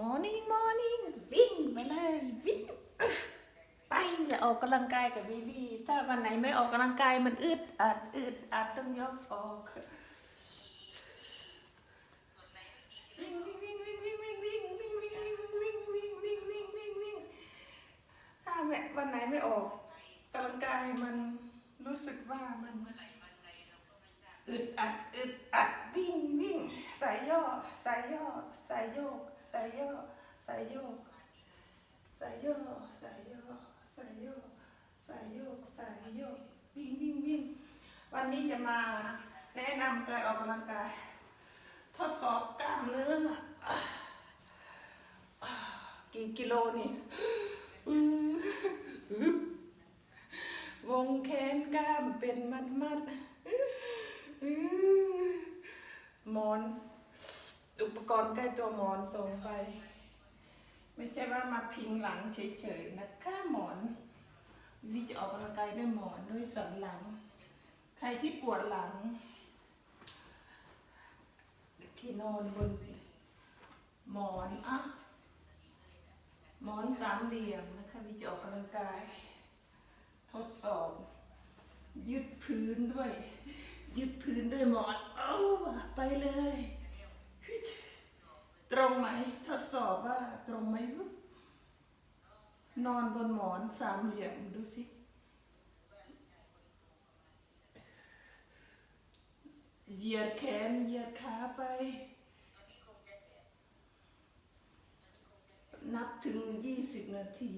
morning morning วิ่งไปเลยวิ่งไปจะออกกำลังกายกับบีบีถ้าวันไหนไม่ออกกำลังกายมันอึดอัดอึดอัดต้องยกออก ยย่อสายย่อสายโยกสายโยกสายโยกวิ่งวิ่งวิ่งวันนี้จะมาแนะนำการออกกำลังกาย ทดสอบกล้ามเนื้อกี่กิโลนี่วงแขนกล้ามเป็นมัดมัดหมอน อุปกรณ์ใกล้ตัวหมอนส่งไป ไม่ใช่ว่ามาพิงหลังเฉยๆนะคะหมอนวิจะออกกำลังกายด้วยหมอนด้วยสันหลัง ใครที่ปวดหลัง ที่นอนบนหมอนอะหมอนสามเหลี่ยมนะคะวิจะออกกำลังกาย ทดสอบ ยืดพื้นด้วย ยืดพื้นด้วยหมอน เอาไปเลย ตรงไหมทดสอบว่าตรงไหมวะนอนบนหมอนสามเหลี่ยมดูสิเหยียดแขนเหยียดขาไป นับถึงยี่สิบนาที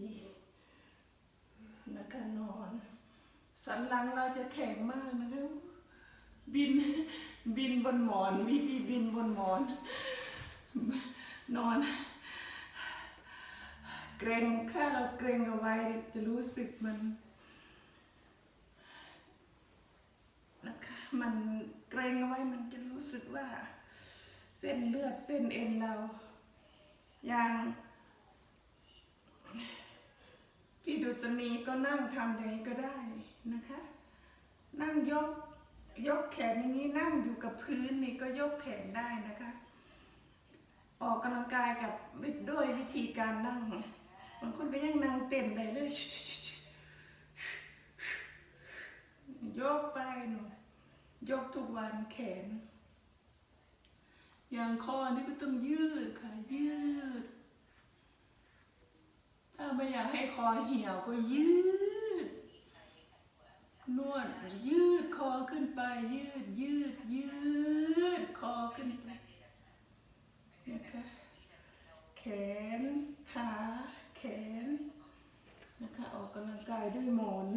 นะคะนอน สันหลังเราจะแข็งมากนะคะบินบินบนหมอนวิบีบินบนหมอน นอน เกรงถ้าเราเกรงเอาไว้จะรู้สึกมันนะคะมันเกรงเอาไว้มันจะรู้สึกว่า เส้นเลือดเส้นเอ็นเราอย่างพี่ดุษณีก็นั่งทำอย่างนี้ก็ได้นะคะ นั่งยกยกแขนอย่างนี้นั่งอยู่กับพื้นนี่ก็ยกแขนได้นะคะ ออกกำลังกายกับด้วยวิธีการนั่งบางคนก็ยังนั่งเต้นได้เลยยกไปหนูยกทุกวันแขน อย่างคอนี่ก็ต้องยืดค่ะยืด ถ้าไม่อยากให้คอเหี่ยวก็ยืด นวดยืดคอขึ้นไปยืดยืดยืดคอขึ้นไปนะคะ แขน ขา แขน นะคะ ออกกำลังกายด้วยหมอน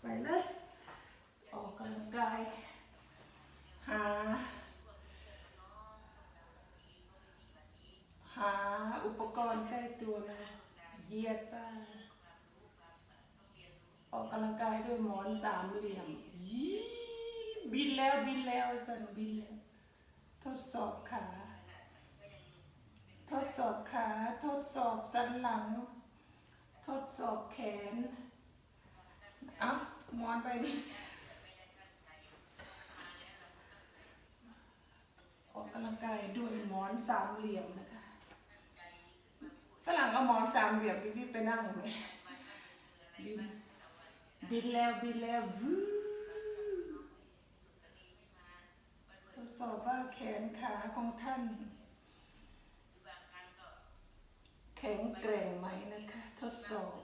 ไปเลย ออกกำลังกาย หา หาอุปกรณ์ใกล้ตัวนะเหยียดไปออกกำลังกายด้วยหมอนสามเหลี่ยมยี่บินแล้วบินแล้วสันบินแล้ว ทดสอบขา สอบขา ทดสอบสันหลัง ทดสอบแขนเอ้ามอนไปดิออกกำลังกายด้วยหมอนสามเหลี่ยมนะคะฝรั่งเอาหมอนสามเหลี่ยมพี่ไปนั่งเลยบินบินแล้วบินแล้ววูทดสอบว่าแขนขาของท่าน แข็งแกร่งไหมนะคะ ทดสอบ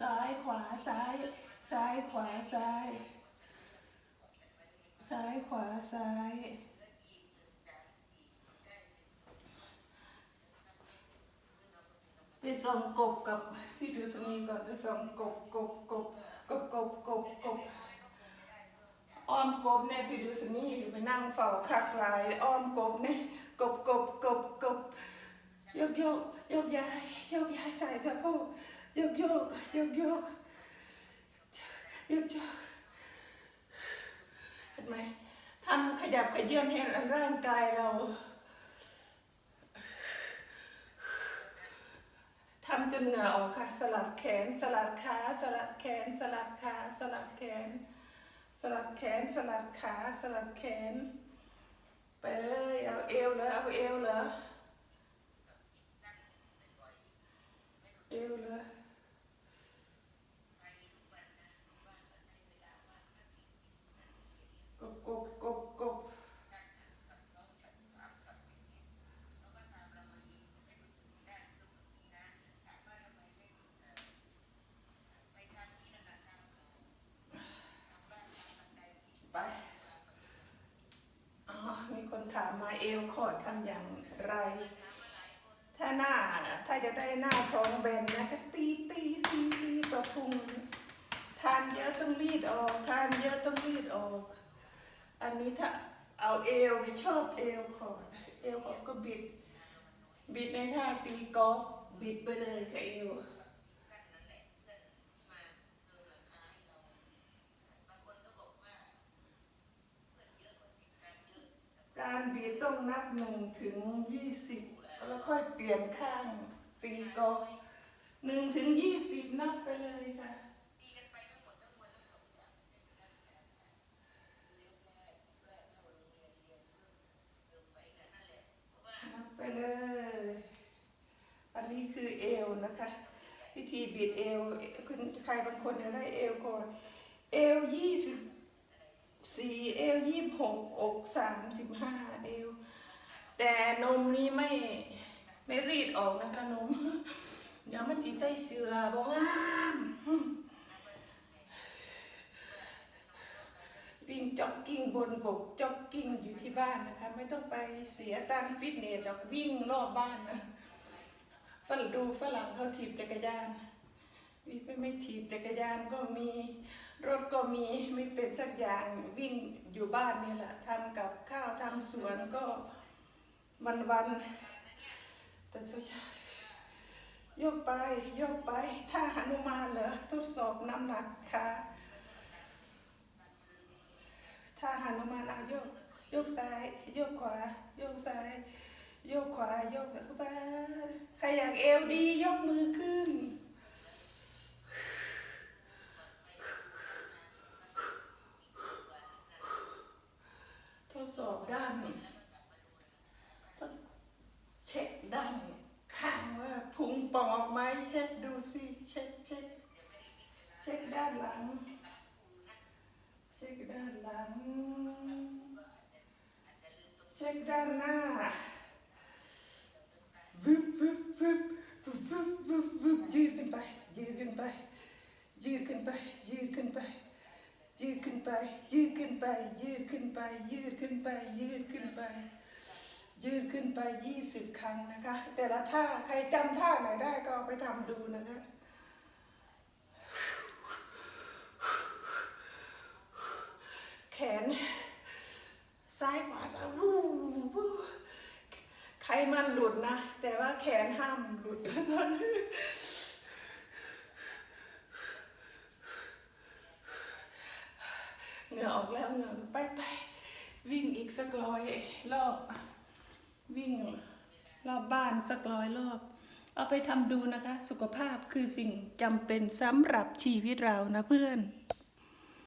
ซ้ายขวาซ้าย ซ้ายขวาซ้าย ซ้ายขวาซ้าย ไปส่องกบกับพี่ดูสนีก่อนไปส่องกบกบกบกบกบกบกบอ้อมกบเนี่ยพี่ดูสนีไปนั่งเฝ้าคักลายอ้อมกบเนี่ยกบกบกบกบ ยกโยกยกย้ายยกย้ายใส่สะโพกยกโยกยกโยกยกโยกเห็นไหมทำขยับขยื่นให้ร่างกายเราทำจนเหงื่อออกค่ะ สลัดแขน สลัดขา สลัดแขน สลัดขา สลัดแขน สลัดแขน สลัดขา สลัดแขน ไปเลย อวเลยกบกบกบกบไปอ๋อมีคนถามมาเอวขอดทำอย่างไร ถ้าหน้าถ้าจะได้หน้าท้องแบนนะก็ตีตีตีตีตัวพุงทานเยอะต้องรีดออกทานเยอะต้องรีดออก อันนี้ถ้าเอาเอวชอบเอวคอร์ดเอวคอร์ดก็บิด บิดในท่าตีกอล์ฟบิดไปเลยกับเอวการบีต้องนับหนึ่งถึงยี่สิบ แล้วค่อยเปลี่ยนข้างตีกอหนึ่งถึงยี่สิบนับไปเลยค่ะนับไปเลย อันนี้คือเอวนะคะวิธีบีดเอวคุณใครบางคนจะได้เอวก่อน เอวยี่สิบสี่เอวยี่สิบหกอกสามสิบห้าเอวแต่นมนี้ไม่ ไม่รีดออกนะคะนมเดี๋ยวมันสีใส่เสือบ่งามวิ่งจ็อกกิ้งบนบกจ็อกกิ้งอยู่ที่บ้านนะคะ ไม่ต้องไปเสียตังฟิตเนสหรอกวิ่งรอบบ้านนะฝรั่งดูฝรั่งเขาถีบจักรยานวิไม่ไม่ถีบจักรยานก็มีรถก็มีไม่เป็นสักอย่างวิ่งอยู่บ้านนี่แหละทำกับข้าวทำสวนก็มันวัน ๆแต่ไม่ใช่โยกไปโยกไปถ้าหนุมานเหรอทดสอบน้ำหนักค่ะถ้าหนุมานเอาโยกโยกซ้ายโยกขวาโยกซ้ายโยกขวาโยกเข้าไปใครอยากเอวดียกมือขึ้นทดสอบด้านทดเช็คด้านข้างว่าพุง ป่องออกไหมเช็คดูสิเช็คเช็คเช็คด้านหลัง เช็คด้านหลัง เช็คด้านหน้าฟึบฟึบฟึบฟึบฟึบฟึบฟึบยืดขึ้นไปยืดขึ้นไปยืดขึ้นไปยืดขึ้นไปยืดขึ้นไปยืดขึ้นไปยืดขึ้นไปยืดขึ้นไปยืดขึ้นไป ยืดขึ้นไปยี่สิบครั้งนะคะ แต่ละท่าใครจำท่าไหนได้ก็ไปทำดูนะคะแขน ซ้ายขวาซ้ายวูวูใครมันหลุดนะ แต่ว่าแขนห้ามหลุดตอนนี้เหงื่อออกแล้วเหงื่อไปไปวิ่งอีกสักร้อยรอบ วิ่งรอบบ้านสักร้อยรอบ เอาไปทำดูนะคะ สุขภาพคือสิ่งจำเป็นสำหรับชีวิตเรานะเพื่อน